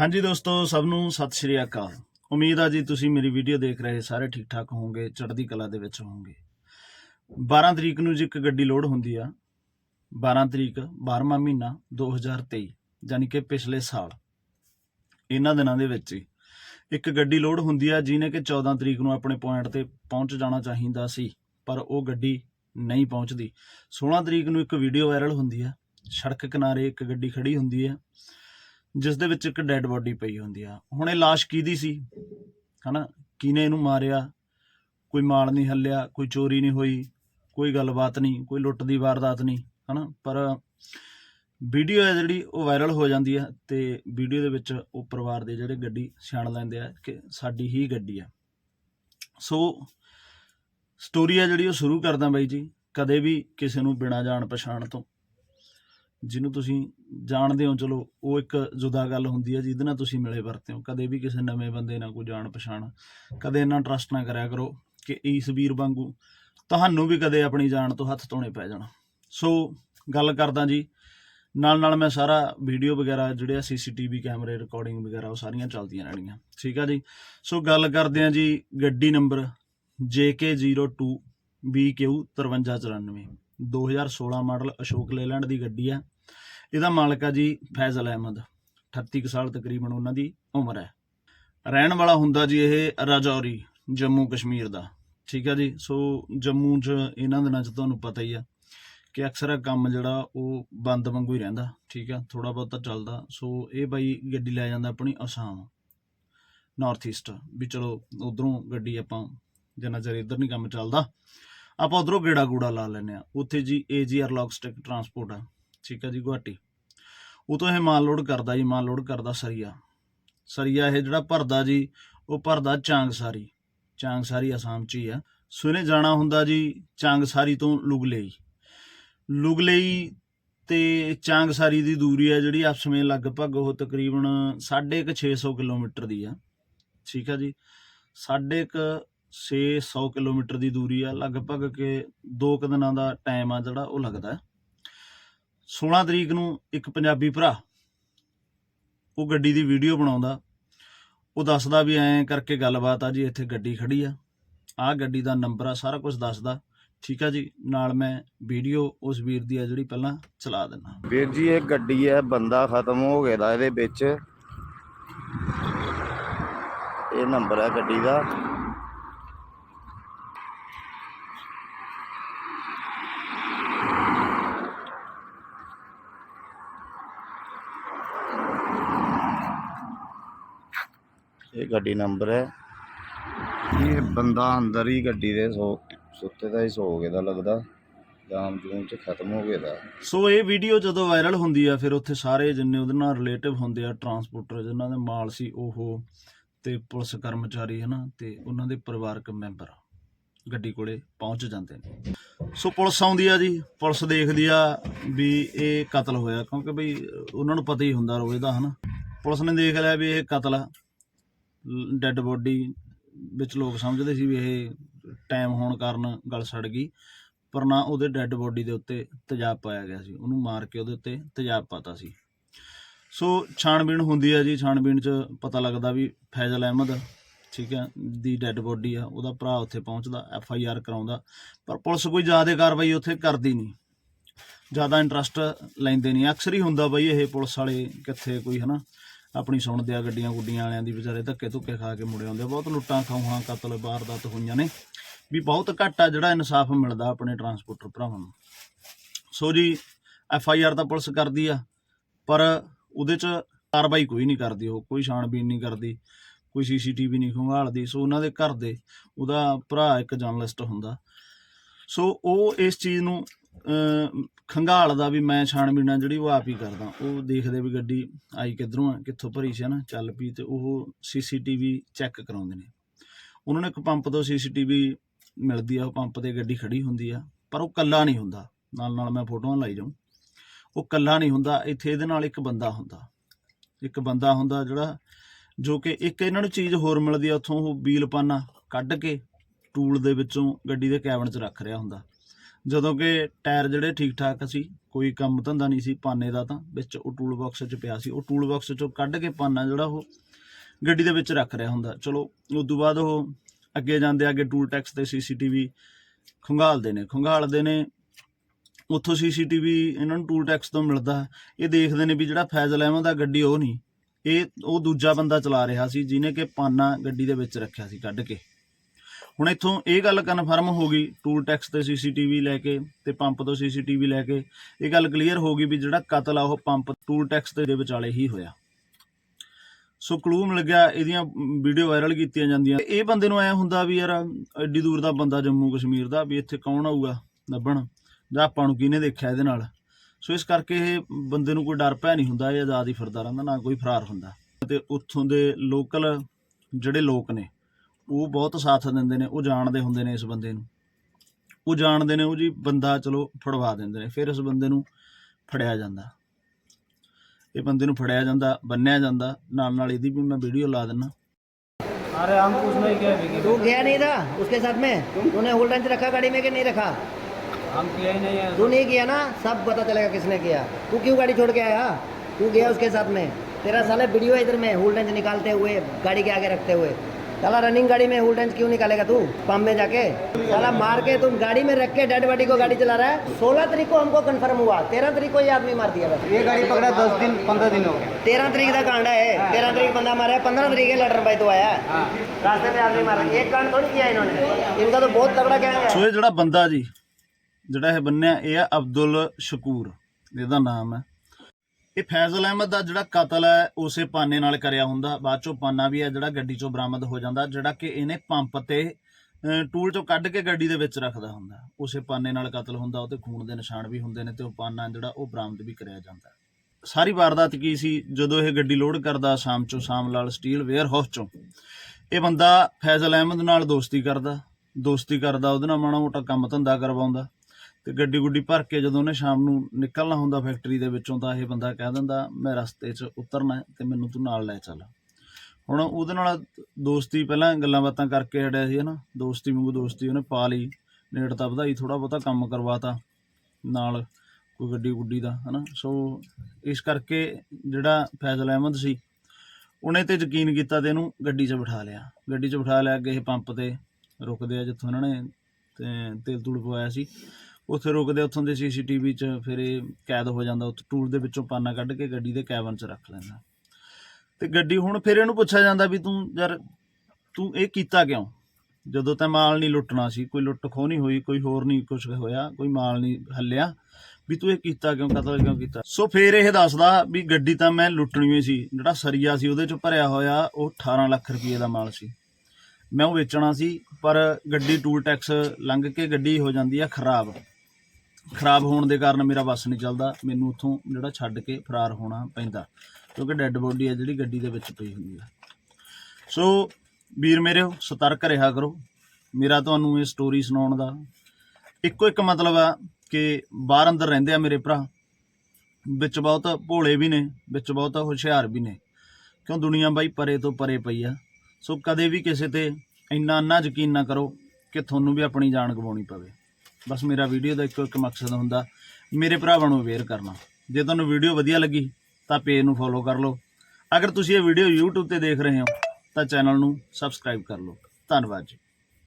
ਹਾਂਜੀ ਦੋਸਤੋ, ਸਭ ਨੂੰ ਸਤਿ ਸ਼੍ਰੀ ਅਕਾਲ। ਉਮੀਦ ਆ ਜੀ ਤੁਸੀਂ ਮੇਰੀ ਵੀਡੀਓ ਦੇਖ ਰਹੇ ਸਾਰੇ ਠੀਕ ਠਾਕ ਹੋਵੋਗੇ, ਚੜ੍ਹਦੀ ਕਲਾ ਦੇ ਵਿੱਚ ਹੋਵੋਗੇ। 12 ਤਰੀਕ ਨੂੰ ਜੀ ਇੱਕ ਗੱਡੀ ਲੋਡ ਹੁੰਦੀ ਆ। 12 ਤਰੀਕ 12ਵਾਂ ਮਹੀਨਾ 2023 ਯਾਨੀ ਕਿ ਪਿਛਲੇ ਸਾਲ। ਇਹਨਾਂ ਦਿਨਾਂ ਦੇ ਵਿੱਚ ਹੀ ਇੱਕ ਗੱਡੀ ਲੋਡ ਹੁੰਦੀ ਆ, ਜਿਹਨੇ ਕਿ 14 ਤਰੀਕ ਨੂੰ ਆਪਣੇ ਪੁਆਇੰਟ ਤੇ ਪਹੁੰਚ ਜਾਣਾ ਚਾਹੀਦਾ ਸੀ, ਪਰ ਉਹ ਗੱਡੀ ਨਹੀਂ ਪਹੁੰਚਦੀ। 16 ਤਰੀਕ ਨੂੰ ਇੱਕ ਵੀਡੀਓ ਵਾਇਰਲ ਹੁੰਦੀ ਆ। ਸੜਕ ਕਿਨਾਰੇ ਇੱਕ ਗੱਡੀ ਖੜੀ ਹੁੰਦੀ ਆ। ਜਿਸ ਦੇ ਵਿੱਚ ਇੱਕ ਡੈੱਡ ਬੋਡੀ ਪਈ ਹੁੰਦੀ ਆ। ਹੁਣ ਇਹ ਲਾਸ਼ ਕਿਹਦੀ ਸੀ? ਹਨਾ? ਕਿਨੇ ਇਹਨੂੰ ਮਾਰਿਆ? ਕੋਈ ਮਾਲ ਨਹੀਂ ਹੱਲਿਆ, ਕੋਈ ਚੋਰੀ ਨਹੀਂ ਹੋਈ, ਕੋਈ ਗੱਲਬਾਤ ਨਹੀਂ, ਕੋਈ ਲੁੱਟ ਦੀ ਵਾਰਦਾਤ ਨਹੀਂ, ਹਨਾ? ਪਰ ਵੀਡੀਓ ਹੈ ਜਿਹੜੀ ਉਹ ਵਾਇਰਲ ਹੋ ਜਾਂਦੀ ਹੈ ਤੇ ਵੀਡੀਓ ਦੇ ਵਿੱਚ ਉਹ ਪਰਿਵਾਰ ਦੇ ਜਿਹੜੇ ਗੱਡੀ ਛਾਣ ਲੈਂਦੇ ਆ ਕਿ ਸਾਡੀ ਹੀ ਗੱਡੀ ਆ। ਸੋ ਸਟੋਰੀ ਆ ਜਿਹੜੀ ਉਹ ਸ਼ੁਰੂ ਕਰਦਾ ਬਾਈ ਜੀ, ਕਦੇ ਵੀ ਕਿਸੇ ਨੂੰ ਬਿਨਾਂ ਜਾਣ ਪਛਾਣ ਤੋਂ। ਜਿਹਨੂੰ ਤੁਸੀਂ ਜਾਣਦੇ ਹੋ, ਚਲੋ, ਉਹ ਇੱਕ ਜੁਦਾ ਗੱਲ ਹੁੰਦੀ ਹੈ ਜਿਹਦੇ ਨਾਲ ਤੁਸੀਂ ਮਿਲੇ ਵਰਤੇ ਹੋ। ਕਦੇ ਵੀ ਕਿਸੇ ਨਵੇਂ ਬੰਦੇ ਨਾਲ ਕੋਈ ਜਾਣ ਪਛਾਣ, ਕਦੇ ਇੰਨਾ ਟਰਸਟ ਨਾ ਕਰਿਆ ਕਰੋ ਕਿ ਇਸ ਵੀਰ ਵਾਂਗੂ ਤੁਹਾਨੂੰ ਵੀ ਕਦੇ ਆਪਣੀ ਜਾਨ ਤੋਂ ਹੱਥ ਧੋਣੇ ਪੈ ਜਾਣ। ਸੋ, ਗੱਲ ਕਰਦਾ ਜੀ ਨਾਲ ਨਾਲ ਮੈਂ ਸਾਰਾ ਵੀਡੀਓ ਵਗੈਰਾ ਜਿਹੜੇ ਆ ਸੀਸੀਟੀਵੀ ਕੈਮਰੇ ਰਿਕਾਰਡਿੰਗ ਵਗੈਰਾ, ਉਹ ਸਾਰੀਆਂ ਚੱਲਦੀਆਂ ਰਹਿਣਗੀਆਂ। ਠੀਕ ਆ ਜੀ? ਸੋ, ਗੱਲ ਕਰਦੇ ਆ ਜੀ, ਗੱਡੀ number JK02 BQ 5394 2016 model Ashok Leyland ਦੀ ਗੱਡੀ ਆ ਇਹਦਾ ਮਾਲਕ ਆ ਜੀ ਫੈਜ਼ਲ ਅਹਿਮਦ। 38 ਕੁ ਸਾਲ ਤਕਰੀਬਨ ਉਹਨਾਂ ਦੀ ਉਮਰ ਹੈ। ਰਹਿਣ ਵਾਲਾ ਹੁੰਦਾ ਜੀ ਇਹ ਰਾਜੌਰੀ ਜੰਮੂ ਕਸ਼ਮੀਰ ਦਾ। ਠੀਕ ਆ ਜੀ? ਸੋ ਜੰਮੂ 'ਚ ਇਹਨਾਂ ਦਿਨਾਂ 'ਚ ਤੁਹਾਨੂੰ ਪਤਾ ਹੀ ਆ ਕਿ ਅਕਸਰ ਕੰਮ ਜਿਹੜਾ ਉਹ ਬੰਦ ਵਾਂਗੂ ਹੀ ਰਹਿੰਦਾ। ਠੀਕ ਆ? ਥੋੜਾ ਬਹੁਤਾ ਚੱਲਦਾ। ਸੋ ਇਹ ਬਾਈ ਗੱਡੀ ਲੈ ਜਾਂਦਾ ਆਪਣੀ ਅਸਾਮ ਨਾਰਥ ਈਸਟ ਵੀ ਚਲੋ, ਉਧਰੋਂ ਗੱਡੀ ਆਪਾਂ ਜਿੰਨਾ ਚਿਰ ਇੱਧਰ ਨਹੀਂ ਕੰਮ ਚੱਲਦਾ। ਆਪਾਂ ਉਧਰੋਂ ਗੇੜਾ ਗੂੜਾ ਲਾ ਲੈਨੇ ਆ ਉੱਥੇ ਜੀ ਏਜੀਆਰ ਲੌਜਿਸਟਿਕ ਟਰਾਂਸਪੋਰਟ ਆ ਠੀਕ ਆ ਜੀ, ਗੁਹਾਟੀ। ਉਹ ਤੋਂ ਇਹ ਮਾਲ ਲੋਡ ਕਰਦਾ ਜੀ, ਮਾਲ ਲੋਡ ਕਰਦਾ ਸਰੀਆ। ਸਰੀਆ ਇਹ ਜਿਹੜਾ ਭਰਦਾ ਜੀ, ਉਹ ਭਰਦਾ ਚਾਂਗਸਾਰੀ। ਚਾਂਗਸਾਰੀ ਅਸਾਮ ਚ ਹੀ ਆ ਸੋ ਇਹਨੇ ਜਾਣਾ ਹੁੰਦਾ ਜੀ ਚਾਂਗਸਾਰੀ ਤੋਂ ਲੁਗਲੇਈ। ਲੁਗਲੇਈ ਤੇ ਚਾਂਗਸਾਰੀ ਦੀ ਦੂਰੀ ਆ ਜਿਹੜੀ ਆਪਸ ਵਿੱਚ ਲਗਭਗ ਉਹ ਤਕਰੀਬਨ 650 ਕਿਲੋਮੀਟਰ ਦੀ ਆ ਠੀਕ ਆ ਜੀ, ਸਾਢੇ ਕੁ 600 ਕਿਲੋਮੀਟਰ ਦੀ ਦੂਰੀ ਆ, ਲਗਭਗ ਕਿ 2 ਕੁ ਦਿਨਾਂ ਦਾ ਟਾਈਮ ਆ ਜਿਹੜਾ ਉਹ ਲੱਗਦਾ ਹੈ। 16 ਤਰੀਕ ਨੂੰ ਇੱਕ ਪੰਜਾਬੀ ਭਰਾ ਉਹ ਗੱਡੀ ਦੀ ਵੀਡੀਓ ਬਣਾਉਂਦਾ। ਉਹ ਦੱਸਦਾ ਵੀ ਐਂ ਕਰਕੇ ਗੱਲਬਾਤ ਆ ਜੀ, ਇੱਥੇ ਗੱਡੀ ਖੜੀ ਆ। ਆਹ ਗੱਡੀ ਦਾ ਨੰਬਰ ਆ, ਸਾਰਾ ਕੁਝ ਦੱਸਦਾ। ਠੀਕ ਆ ਜੀ, ਨਾਲ ਮੈਂ ਵੀਡੀਓ ਉਸ ਵੀਰ ਦੀ ਆ ਜਿਹੜੀ ਪਹਿਲਾਂ ਚਲਾ ਦਿੰਦਾ। ਵੀਰ ਜੀ, ਇਹ ਗੱਡੀ ਹੈ, ਬੰਦਾ ਖਤਮ ਹੋ ਗਿਆ ਦਾ ਇਹਦੇ ਵਿੱਚ। ਇਹ ਨੰਬਰ ਹੈ ਗੱਡੀ ਦਾ। ਗੱਡੀ ਨੰਬਰ ਹੈ। ਇਹ ਬੰਦਾ ਅੰਦਰ ਹੀ ਗੱਡੀ ਦੇ ਸੋ ਸੁੱਤੇ ਦਾ ਹੀ ਸੋ ਗਿਆ ਦਾ ਲੱਗਦਾ। ਜਾਮ ਜੂਮ ਚ ਖਤਮ ਹੋ ਗਿਆ ਦਾ ਸੋ ਇਹ ਵੀਡੀਓ ਜਦੋਂ ਵਾਇਰਲ ਹੁੰਦੀ ਆ ਫਿਰ ਉੱਥੇ ਸਾਰੇ ਜਿੰਨੇ ਉਹਦੇ ਨਾਲ ਰਿਲੇਟਿਵ ਹੁੰਦੇ ਆ ਟਰਾਂਸਪੋਰਟਰ ਜਿਨ੍ਹਾਂ ਦੇ ਮਾਲ ਸੀ ਉਹ ਤੇ ਪੁਲਿਸ ਕਰਮਚਾਰੀ ਹਨਾ ਤੇ ਉਹਨਾਂ ਦੇ ਪਰਿਵਾਰਕ ਮੈਂਬਰ ਗੱਡੀ ਕੋਲੇ ਪਹੁੰਚ ਜਾਂਦੇ ਨੇ। ਸੋ ਪੁਲਿਸ ਆਉਂਦੀ ਆ ਜੀ ਪੁਲਿਸ ਦੇਖਦੀ ਆ ਵੀ ਇਹ ਕਤਲ ਹੋਇਆ ਕਿਉਂਕਿ ਬਈ ਉਹਨਾਂ ਨੂੰ ਪਤਾ ਹੀ ਹੁੰਦਾ ਰੋਜ਼ ਦਾ ਹਨਾ। ਪੁਲਿਸ ਨੇ ਦੇਖ ਲਿਆ ਵੀ ਇਹ ਕਤਲ ਆ। ਡੈੱਡ ਬੋਡੀ ਵਿੱਚ ਲੋਕ ਸਮਝਦੇ ਸੀ ਵੀ ਇਹ ਟਾਈਮ ਹੋਣ ਕਾਰਨ ਗਲ ਸੜ ਗਈ, ਪਰ ਨਾ ਉਹਦੇ ਡੈੱਡ ਬੋਡੀ ਦੇ ਉੱਤੇ ਤੇਜ਼ਾਬ ਪਾਇਆ ਗਿਆ ਸੀ, ਉਹਨੂੰ ਮਾਰ ਕੇ ਉਹਦੇ ਉੱਤੇ ਤੇਜ਼ਾਬ ਪਾਤਾ ਸੀ। ਸੋ ਛਾਣਬੀਣ ਹੁੰਦੀ ਹੈ ਜੀ, ਛਾਣਬੀਣ 'ਚ ਪਤਾ ਲੱਗਦਾ ਵੀ ਫੈਜ਼ਲ ਅਹਿਮਦ, ਠੀਕ ਹੈ ਦੀ ਡੈੱਡ ਬੋਡੀ ਆ, ਉਹਦਾ ਭਰਾ ਉੱਥੇ ਪਹੁੰਚਦਾ, ਐਫ ਆਈ ਆਰ ਕਰਾਉਂਦਾ, ਪਰ ਪੁਲਿਸ ਕੋਈ ਜ਼ਿਆਦਾ ਕਾਰਵਾਈ ਉੱਥੇ ਕਰਦੀ ਨਹੀਂ। ਜ਼ਿਆਦਾ ਇੰਟਰਸਟ ਲੈਂਦੇ ਨਹੀਂ। ਅਕਸਰ ਹੀ ਹੁੰਦਾ ਬਈ ਇਹ ਪੁਲਿਸ ਵਾਲੇ ਕਿੱਥੇ ਕੋਈ, ਹਨਾ ਆਪਣੀ ਸੁਣਦੇ ਆ ਗੱਡੀਆਂ ਗੁੱਡੀਆਂ ਵਾਲਿਆਂ ਦੀ ਵਿਚਾਰੇ ਧੱਕੇ ਧੁੱਕੇ ਖਾ ਕੇ ਮੁੜੇ ਆਉਂਦੇ ਆ। ਬਹੁਤ ਲੁੱਟਾਂ ਖਾਹਾਂ, ਕਤਲ, ਵਾਰਦਾਤ ਹੋਈਆਂ ਨੇ। ਵੀ ਬਹੁਤ ਘੱਟ ਆ ਜਿਹੜਾ ਇਨਸਾਫ ਮਿਲਦਾ ਆਪਣੇ ਟਰਾਂਸਪੋਰਟਰ ਭਰਾਵਾਂ ਨੂੰ। ਸੋ ਜੀ, ਐਫ ਆਈ ਆਰ ਤਾਂ ਪੁਲਿਸ ਕਰਦੀ ਆ, ਪਰ ਉਹਦੇ ਚ ਕਾਰਵਾਈ ਕੋਈ ਨਹੀਂ ਕਰਦੀ ਉਹ, ਕੋਈ ਛਾਣਬੀਣ ਨਹੀਂ ਕਰਦੀ, ਕੋਈ ਸੀਸੀਟੀਵੀ ਨਹੀਂ ਖੰਗਾਲਦੀ। ਸੋ ਉਹਨਾਂ ਦੇ ਘਰ ਦੇ ਉਹਦਾ ਭਰਾ ਇੱਕ ਜਰਨਲਿਸਟ ਹੁੰਦਾ। ਸੋ ਉਹ ਇਸ ਚੀਜ਼ ਨੂੰ ਅਮ, ਖੰਗਾਲਦਾ ਵੀ ਮੈਂ ਛਾਣਬੀਣਾ ਜਿਹੜੀ ਉਹ ਆਪ ਹੀ ਕਰਦਾ। ਉਹ ਦੇਖਦੇ ਵੀ ਗੱਡੀ ਆਈ ਕਿੱਧਰੋਂ ਆ ਕਿੱਥੋਂ ਭਰੀ ਸੀ ਨਾ ਚੱਲ ਪਈ ਤੇ ਉਹ ਸੀਸੀਟੀਵੀ ਚੈੱਕ ਕਰਾਉਂਦੇ ਨੇ। ਉਹਨਾਂ ਨੂੰ ਇੱਕ ਪੰਪ ਤੋਂ ਸੀਸੀਟੀਵੀ ਮਿਲਦੀ ਆ ਉਹ ਪੰਪ ਤੇ ਗੱਡੀ ਖੜੀ ਹੁੰਦੀ ਆ ਪਰ ਉਹ ਕੱਲਾ ਨਹੀਂ ਹੁੰਦਾ। ਨਾਲ ਨਾਲ ਮੈਂ ਫੋਟੋਆਂ ਲਾਈ ਜਾਉਂ ਉਹ ਕੱਲਾ ਨਹੀਂ ਹੁੰਦਾ ਇੱਥੇ ਇਹਦੇ ਨਾਲ ਇੱਕ ਬੰਦਾ ਹੁੰਦਾ। ਇੱਕ ਬੰਦਾ ਹੁੰਦਾ ਜਿਹੜਾ ਜੋ ਕਿ ਇੱਕ ਇਹਨਾਂ ਨੂੰ ਚੀਜ਼ ਹੋਰ ਮਿਲਦੀ ਆ ਉੱਥੋਂ ਉਹ ਬੀਲਪਾਨਾ ਕੱਢ ਕੇ ਟੂਲ ਦੇ ਵਿੱਚੋਂ ਗੱਡੀ ਦੇ ਕੈਬਨ 'ਚ ਰੱਖ ਰਿਹਾ ਹੁੰਦਾ। ਜਦੋਂ ਕਿ ਟਾਇਰ ਜਿਹੜੇ ਠੀਕ ਠਾਕ ਸੀ, ਕੋਈ ਕੰਮ ਧੰਦਾ ਨਹੀਂ ਸੀ ਪਾਨੇ ਦਾ ਤਾਂ, ਵਿੱਚ ਉਹ ਟੂਲ ਬਾਕਸ 'ਚ ਪਿਆ ਸੀ। ਉਹ ਟੂਲ ਬਾਕਸ 'ਚੋਂ ਕੱਢ ਕੇ ਪਾਨਾ ਜਿਹੜਾ ਉਹ ਗੱਡੀ ਦੇ ਵਿੱਚ ਰੱਖ ਰਿਹਾ ਹੁੰਦਾ। ਚਲੋ, ਉਸ ਤੋਂ ਬਾਅਦ ਉਹ ਅੱਗੇ ਜਾਂਦੇ ਅੱਗੇ ਟੂਲ ਟੈਕਸ ਤੇ ਸੀਸੀਟੀਵੀ ਖੰਗਾਲਦੇ ਨੇ। ਖੰਗਾਲਦੇ ਨੇ, ਉੱਥੋਂ ਸੀਸੀਟੀਵੀ ਇਹਨਾਂ ਨੂੰ ਟੂਲ ਟੈਕਸ ਤੋਂ ਮਿਲਦਾ। ਇਹ ਦੇਖਦੇ ਨੇ ਵੀ ਜਿਹੜਾ ਫੈਜ਼ਲ ਅਹਿਮਦ ਦਾ ਗੱਡੀ ਉਹ ਨਹੀਂ। ਇਹ, ਉਹ ਦੂਜਾ ਬੰਦਾ ਚਲਾ ਰਿਹਾ ਸੀ, ਜਿਹਨੇ ਕਿ ਪਾਨਾ ਗੱਡੀ ਦੇ ਵਿੱਚ ਰੱਖਿਆ ਸੀ ਕੱਢ ਕੇ। ਹੁਣ ਇੱਥੋਂ ਇਹ ਗੱਲ ਕਨਫਰਮ ਹੋ ਗਈ ਟੂਲ ਟੈਕਸ ਤੇ ਸੀਸੀਟੀਵੀ ਲੈ ਕੇ ਤੇ ਪੰਪ ਤੋਂ ਸੀਸੀਟੀਵੀ ਲੈ ਕੇ, ਇਹ ਗੱਲ ਕਲੀਅਰ ਹੋ ਗਈ ਵੀ ਜਿਹੜਾ ਕਤਲ ਆ ਉਹ ਪੰਪ ਟੂਲ ਟੈਕਸ ਦੇ ਵਿਚਾਲੇ ਹੀ ਹੋਇਆ। ਸੋ ਕਲੂ ਮਿਲ ਗਿਆ, ਇਹਦੀਆਂ ਵੀਡੀਓ ਵਾਇਰਲ ਕੀਤੀਆਂ ਜਾਂਦੀਆਂ। ਇਹ ਬੰਦੇ ਨੂੰ ਐ ਹੁੰਦਾ ਵੀ ਯਾਰ, ਐਡੀ ਦੂਰ ਦਾ ਬੰਦਾ ਜੰਮੂ ਕਸ਼ਮੀਰ ਦਾ ਵੀ ਇੱਥੇ ਕੌਣ ਆਊਗਾ ਲੱਭਣ? ਜਾਂ ਆਪਾਂ ਨੂੰ ਕਿਹਨੇ ਦੇਖਿਆ ਇਹਦੇ ਨਾਲ? ਸੋ ਇਸ ਕਰਕੇ ਇਹ ਬੰਦੇ ਨੂੰ ਕੋਈ ਡਰ ਭੈ ਨਹੀਂ ਹੁੰਦਾ, ਇਹ ਆਜ਼ਾਦ ਹੀ ਫਿਰਦਾ ਰਹਿੰਦਾ, ਨਾ ਕੋਈ ਫਰਾਰ ਹੁੰਦਾ। ਤੇ ਉੱਥੋਂ ਦੇ ਲੋਕਲ ਜਿਹੜੇ ਲੋਕ ਨੇ ਉਹ ਬਹੁਤ ਸਾਥ ਦਿੰਦੇ ਨੇ ਉਹ ਜਾਣਦੇ ਹੁੰਦੇ ਨੇ ਇਸ ਬੰਦੇ ਨੂੰ ਉਹ ਜਾਣਦੇ ਨੇ ਉਹ ਜੀ ਬੰਦਾ ਚਲੋ ਫੜਵਾ ਦਿੰਦੇ ਨੇ ਫਿਰ ਇਸ ਬੰਦੇ ਨੂੰ ਫੜਿਆ ਜਾਂਦਾ ਇਹ ਬੰਦੇ ਨੂੰ ਫੜਿਆ ਜਾਂਦਾ ਬੰਨਿਆ ਜਾਂਦਾ ਨਾਲ ਨਾਲ ਇਹਦੀ ਵੀ ਮੈਂ ਵੀਡੀਓ ਲਾ ਦਿੰਨਾ अरे हम कुछ नहीं किए विकी तू गया नहीं था उसके साथ में तूने होल्ड रेंज रखा गाड़ी में कि नहीं रखा हम किए ही नहीं है तू नहीं किया ना सब पता चलेगा किसने किया तू क्यों गाड़ी छोड़ के आया तू गया उसके साथ में तेरा साले वीडियो है इधर में होल्ड रेंज निकालते हुए गाड़ी के आगे रखते हुए साला रनिंग गाड़ी में होल्ड रेंज क्यों निकालेगा तू पंप में जाके साला मार के तुम गाड़ी में रख के डेड बॉडी को गाड़ी चला रहा है सोलह तारीख को हमको कंफर्म हुआ तेरह तारीख को ये आदमी मार दिया बस ये गाड़ी पकड़ा दस दिन पंद्रह दिन हो गए तेरह तारीख का कांड है तेरह तारीख बंदा मारा है पंद्रह तारीख है लटर भाई तो आया है रास्ते में आदमी मारा एक कांड थोड़ी किया इन्होंने इनका तो बहुत तगड़ा गैंग है ਸੋ ਇਹ ਜਿਹੜਾ ਬੰਦਾ ਜੀ ਜਿਹੜਾ ਇਹ ਬੰਨਿਆ ਇਹ ਆ ਅਬਦੁਲ ਸ਼ਕੂਰ ਇਹਦਾ ਨਾਮ ਹੈ ਇਹ ਫੈਜ਼ਲ ਅਹਿਮਦ ਦਾ ਜਿਹੜਾ ਕਤਲ ਹੈ, ਉਸੇ ਪਾਨੇ ਨਾਲ ਕਰਿਆ ਹੁੰਦਾ। ਬਾਅਦ ਚੋਂ ਪਾਨਾ ਵੀ ਹੈ ਜਿਹੜਾ ਗੱਡੀ ਚੋਂ ਬਰਾਮਦ ਹੋ ਜਾਂਦਾ, ਜਿਹੜਾ ਕਿ ਇਹਨੇ ਪੰਪ ਤੇ ਟੂਲ ਚੋਂ ਕੱਢ ਕੇ ਗੱਡੀ ਦੇ ਵਿੱਚ ਰੱਖਦਾ ਹੁੰਦਾ। ਉਸੇ ਪਾਨੇ ਨਾਲ ਕਤਲ ਹੁੰਦਾ ਉਹ ਖੂਨ ਦੇ ਨਿਸ਼ਾਨ ਵੀ ਹੁੰਦੇ ਨੇ ਤੇ ਉਹ ਪਾਨਾ ਜਿਹੜਾ ਉਹ ਬਰਾਮਦ ਵੀ ਕਰਿਆ ਜਾਂਦਾ। ਸਾਰੀ ਵਾਰਦਾਤ ਕੀ ਸੀ? ਜਦੋਂ ਇਹ ਗੱਡੀ ਲੋਡ ਕਰਦਾ, ਸ਼ਾਮ ਚੋਂ ਸ਼ਾਮ ਲਾਲ ਸਟੀਲ ਵੇਅਰ ਹਾਊਸ ਚੋਂ। ਇਹ ਬੰਦਾ ਫੈਜ਼ਲ ਅਹਿਮਦ ਨਾਲ ਦੋਸਤੀ ਕਰਦਾ। ਦੋਸਤੀ ਕਰਦਾ, ਉਹਦੇ ਨਾਲ ਮਾੜਾ ਮੋਟਾ ਕੰਮ ਧੰਦਾ ਕਰਵਾਉਂਦਾ। ਤੇ ਗੱਡੀ ਗੁੱਡੀ ਭਰ ਕੇ ਜਦੋਂ ਉਹਨੇ ਸ਼ਾਮ ਨੂੰ ਨਿਕਲਣਾ ਹੁੰਦਾ ਫੈਕਟਰੀ ਦੇ ਵਿੱਚੋਂ ਤਾਂ ਇਹ ਬੰਦਾ ਕਹਿ ਦਿੰਦਾ, ਮੈਂ ਰਸਤੇ 'ਚ ਉਤਰਨਾ ਹੈ ਤੇ ਮੈਨੂੰ ਤੂੰ ਨਾਲ ਲੈ ਚੱਲ। ਹੁਣ ਉਹਦੇ ਨਾਲ ਦੋਸਤੀ ਪਹਿਲਾਂ ਗੱਲਾਂ ਬਾਤਾਂ ਕਰਕੇ ਹਟਿਆ ਸੀ ਹਨਾ, ਦੋਸਤੀ ਵਾਂਗੂ ਦੋਸਤੀ ਉਹਨੇ ਪਾ ਲਈ ਨੇੜਤਾ ਵਧਾਈ ਥੋੜਾ ਬਹੁਤਾ ਕੰਮ ਕਰਵਾਤਾ ਨਾਲ ਕੋਈ ਗੱਡੀ ਗੁੱਡੀ ਦਾ, ਹਨਾ। ਸੋ ਇਸ ਕਰਕੇ ਜਿਹੜਾ ਫੈਜ਼ਲ ਅਹਿਮਦ ਸੀ, ਉਹਨੇ ਤੇ ਯਕੀਨ ਕੀਤਾ ਤੇ ਇਹਨੂੰ ਗੱਡੀ 'ਚ ਬਿਠਾ ਲਿਆ। ਗੱਡੀ 'ਚ ਬਿਠਾ ਲਿਆ ਅੱਗੇ ਇਹ ਪੰਪ ਤੇ ਰੁਕਦੇ ਆ ਜਿੱਥੋਂ ਇਹਨਾਂ ਨੇ ਤੇ ਤੇਲ ਤੂਲ ਪਵਾਇਆ ਸੀ। ਉੱਥੇ ਰੁਕਦੇ, ਉੱਥੋਂ ਦੇ ਸੀਸੀਟੀਵੀ 'ਚ ਫਿਰ ਇਹ ਕੈਦ ਹੋ ਜਾਂਦਾ, ਉੱਥੇ ਟੂਰ ਦੇ ਵਿੱਚੋਂ ਪਾਨਾ ਕੱਢ ਕੇ ਗੱਡੀ ਦੇ ਕੈਬਨ 'ਚ ਰੱਖ ਲੈਂਦਾ। ਤੇ ਗੱਡੀ ਹੁਣ ਫਿਰ ਇਹਨੂੰ ਪੁੱਛਿਆ ਜਾਂਦਾ ਵੀ ਤੂੰ ਯਾਰ, ਤੂੰ ਇਹ ਕੀਤਾ ਕਿਉਂ? ਜਦੋਂ ਤਾਂ ਮਾਲ ਨਹੀਂ ਲੁੱਟਣਾ ਸੀ, ਕੋਈ ਲੁੱਟ ਖੋਹ ਨਹੀਂ ਹੋਈ, ਕੋਈ ਹੋਰ ਨਹੀਂ ਕੁਝ ਹੋਇਆ, ਕੋਈ ਮਾਲ ਨਹੀਂ ਹੱਲਿਆ, ਵੀ ਤੂੰ ਇਹ ਕੀਤਾ ਕਿਉਂ, ਕਤਲ ਕਿਉਂ ਕੀਤਾ? ਸੋ ਫਿਰ ਇਹ ਦੱਸਦਾ ਵੀ ਗੱਡੀ ਤਾਂ ਮੈਂ ਲੁੱਟਣੀ ਹੋਈ ਸੀ, ਜਿਹੜਾ ਸਰੀਆ ਸੀ ਉਹਦੇ 'ਚ ਭਰਿਆ ਹੋਇਆ, ਉਹ 18 ਲੱਖ ਰੁਪਏ ਦਾ ਮਾਲ ਸੀ। ਮੈਂ ਉਹ ਵੇਚਣਾ ਸੀ, ਪਰ ਗੱਡੀ ਟੂਲ ਟੈਕਸ ਲੰਘ ਕੇ ਗੱਡੀ ਹੋ ਜਾਂਦੀ ਆ ਖਰਾਬ। ਖਰਾਬ ਹੋਣ ਦੇ ਕਾਰਨ ਮੇਰਾ ਬੱਸ ਨਹੀਂ ਚੱਲਦਾ, ਮੈਨੂੰ ਉੱਥੋਂ ਜਿਹੜਾ ਛੱਡ ਕੇ ਫਰਾਰ ਹੋਣਾ ਪੈਂਦਾ, ਕਿਉਂਕਿ ਡੈੱਡ ਬੋਡੀ ਆ ਜਿਹੜੀ ਗੱਡੀ ਦੇ ਵਿੱਚ ਪਈ ਹੁੰਦੀ ਆ। ਸੋ ਵੀਰ ਮੇਰੇ, ਸਤਰਕ ਰਿਹਾ ਕਰੋ। ਮੇਰਾ ਤੁਹਾਨੂੰ ਇਹ ਸਟੋਰੀ ਸੁਣਾਉਣ ਦਾ ਇੱਕੋ ਇੱਕ ਮਤਲਬ ਆ ਕਿ ਬਾਹਰ ਅੰਦਰ ਰਹਿੰਦੇ ਆ ਮੇਰੇ ਭਰਾ। ਵਿੱਚ ਬਹੁਤ ਭੋਲੇ ਵੀ ਨੇ, ਵਿੱਚ ਬਹੁਤ ਹੁਸ਼ਿਆਰ ਵੀ ਨੇ। ਕਿਉਂ ਦੁਨੀਆ ਬਾਈ ਪਰੇ ਤੋਂ ਪਰੇ ਪਈ ਆ। ਸੋ ਕਦੇ ਵੀ ਕਿਸੇ ਤੇ ਇੰਨਾ ਨਾ ਯਕੀਨ ਨਾ ਕਰੋ ਕਿ ਤੁਹਾਨੂੰ ਵੀ ਆਪਣੀ ਜਾਨ ਗਵਾਉਣੀ ਪਵੇ। ਬਸ ਮੇਰਾ ਵੀਡੀਓ ਦਾ ਇੱਕੋ ਇੱਕ ਮਕਸਦ ਹੁੰਦਾ, ਮੇਰੇ ਭਰਾਵਾਂ ਨੂੰ ਅਵੇਅਰ ਕਰਨਾ। ਜੇ ਤੁਹਾਨੂੰ ਵੀਡੀਓ ਵਧੀਆ ਲੱਗੀ, ਤਾਂ ਪੇਜ ਨੂੰ ਫੋਲੋ ਕਰ ਲਓ। ਅਗਰ ਤੁਸੀਂ ਇਹ ਵੀਡੀਓ YouTube ਤੇ ਦੇਖ ਰਹੇ ਹੋ, ਤਾਂ ਚੈਨਲ ਨੂੰ ਸਬਸਕ੍ਰਾਈਬ ਕਰ ਲਓ। ਧੰਨਵਾਦ ਜੀ।